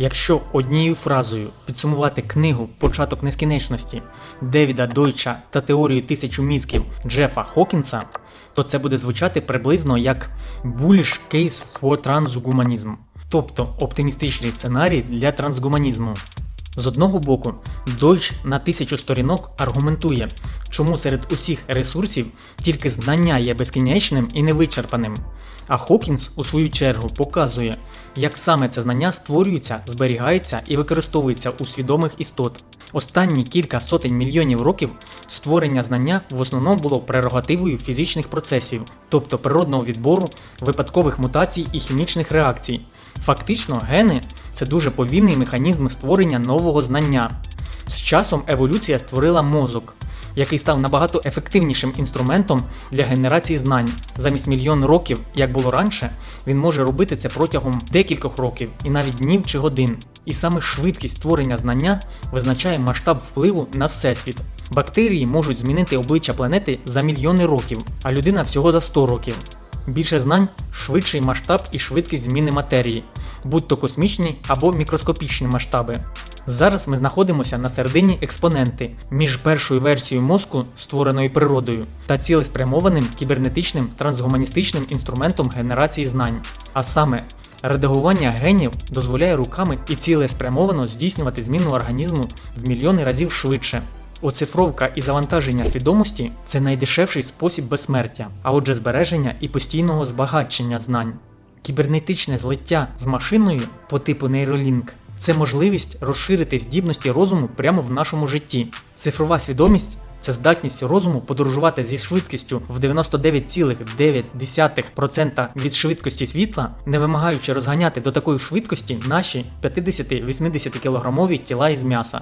Якщо однією фразою підсумувати книгу Початок нескінченності Девіда Дойча та теорію тисячу мізків Джефа Хокінса, то це буде звучати приблизно як bullish case for transhumanism, тобто оптимістичний сценарій для трансгуманізму. З одного боку, Дойч на тисячу сторінок аргументує, чому серед усіх ресурсів тільки знання є безкінечним і невичерпаним. А Хокінс, у свою чергу, показує, як саме це знання створюється, зберігається і використовується у свідомих істот. Останні кілька сотень мільйонів років створення знання в основному було прерогативою фізичних процесів, тобто природного відбору, випадкових мутацій і хімічних реакцій. Фактично, гени це дуже повільний механізм створення нового знання. З часом еволюція створила мозок, який став набагато ефективнішим інструментом для генерації знань. Замість мільйон років, як було раніше, він може робити це протягом декількох років і навіть днів чи годин. І саме швидкість створення знання визначає масштаб впливу на всесвіт. Бактерії можуть змінити обличчя планети за мільйони років, а людина всього за 100 років. Більше знань, швидший масштаб і швидкість зміни матерії, будь то космічні або мікроскопічні масштаби. Зараз ми знаходимося на середині експоненти між першою версією мозку, створеною природою, та цілеспрямованим кібернетичним трансгуманістичним інструментом генерації знань. А саме, редагування генів дозволяє руками і цілеспрямовано здійснювати зміну організму в мільйони разів швидше. Оцифровка і завантаження свідомості це найдешевший спосіб безсмертя, а отже збереження і постійного збагачення знань. Кібернетичне злиття з машиною по типу Neuralink – це можливість розширити здібності розуму прямо в нашому житті. Цифрова свідомість це здатність розуму подорожувати зі швидкістю в 99,9% від швидкості світла, не вимагаючи розганяти до такої швидкості наші 50-80 кілограмові тіла із м'яса.